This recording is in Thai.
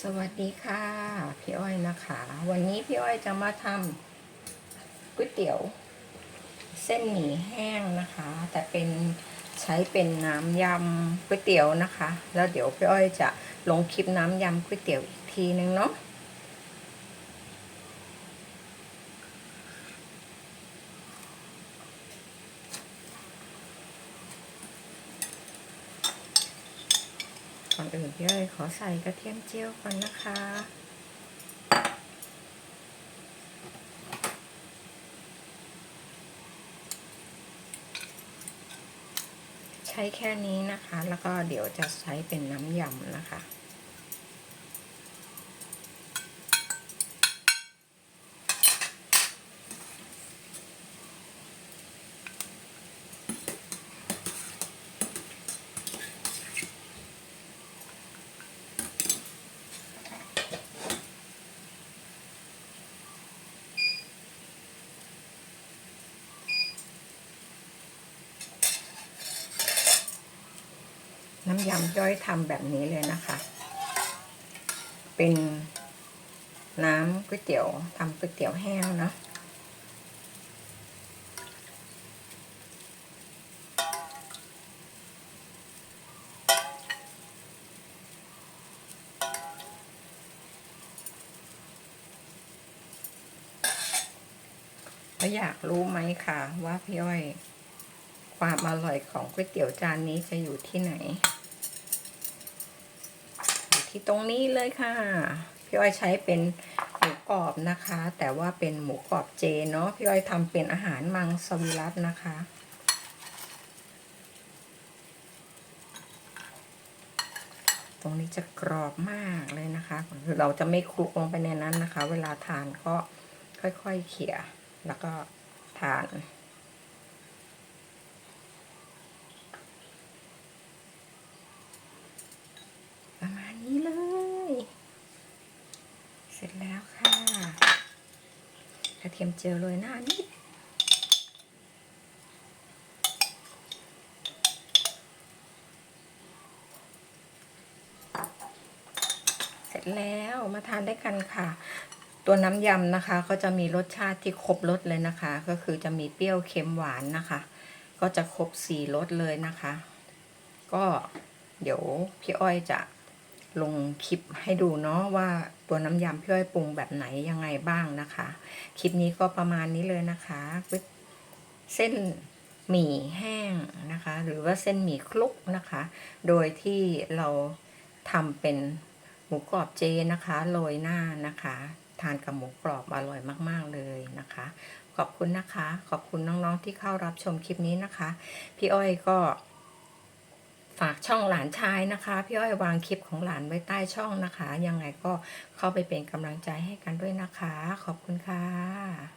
สวัสดีค่ะ พี่อ้อยนะคะ วันนี้พี่อ้อยจะมาทำก๋วยเตี๋ยว เส้นหมี่แห้งนะคะ แต่เป็นใช้เป็นน้ำยำก๋วยเตี๋ยวนะคะ แล้วเดี๋ยวพี่อ้อยจะลงคลิปน้ำยำก๋วยเตี๋ยวอีกทีนึงเนาะ ก่อนอื่นพี่อ้ยขอใส่กระเทียมเจียวก่อนนะคะ ใช้แค่นี้นะคะ แล้วก็เดี๋ยวจะใช้เป็นน้ำยำนะคะ น้ำยำย่อยทำแบบนี้เลยนะคะ เป็นน้ำก๋วยเตี๋ยวทำก๋วยเตี๋ยวแห้งเนาะแล้วอยากรู้ไหมคะว่าพี่อ้อย ความอร่อยของก๋วยเตี๋ยวจานนี้จะอยู่ที่ไหนอยู่ที่ตรงนี้เลยค่ะ พี่อ้อยใช้เป็นหมูกรอบนะคะ แต่ว่าเป็นหมูกรอบเจเนาะพี่อ้อยทำเป็นอาหารมังสวิรัตนะคะตรงนี้จะกรอบมากเลยนะคะคือเราจะไม่คลุกลงไปในนั้นนะคะ เวลาทานก็ค่อยๆเขี่ยแล้วก็ทาน ประมาณนี้เลย เส ร็จแล้วค่ะ กระเทียมเจียวโรยหน้านิดเสร็จแล้วมาทานได้วยกันค่ะ ตัวน้ำยำนะคะ ก็จะมีรสชาติที่ครบรสเลยนะคะ ก็คือจะมีเปรี้ยวเค็มหวานนะคะ ก็จะครบสี่รสเลยนะคะ ก็เดี๋ยวพี่อ้อยจะ ลงคลิปให้ดูเนาะว่าตัวน้ำยำพี่อ้อยปรุงแบบไหนยังไงบ้างนะคะ คลิปนี้ก็ประมาณนี้เลยนะคะเส้นหมี่แห้งนะคะ หรือว่าเส้นหมี่คลุกนะคะ โดยที่เราทำเป็นหมูกรอบเจนะคะโรยหน้านะคะ ทานกับหมูกรอบอร่อยมาก ๆ เลยนะคะ ขอบคุณนะคะ ขอบคุณน้องๆที่เข้ารับชมคลิปนี้นะคะ พี่อ้อยก็ ฝากช่องหลานชายนะคะ พี่อ้อยวางคลิปของหลานไว้ใต้ช่องนะคะ ยังไงก็เข้าไปเป็นกำลังใจให้กันด้วยนะคะ ขอบคุณค่ะ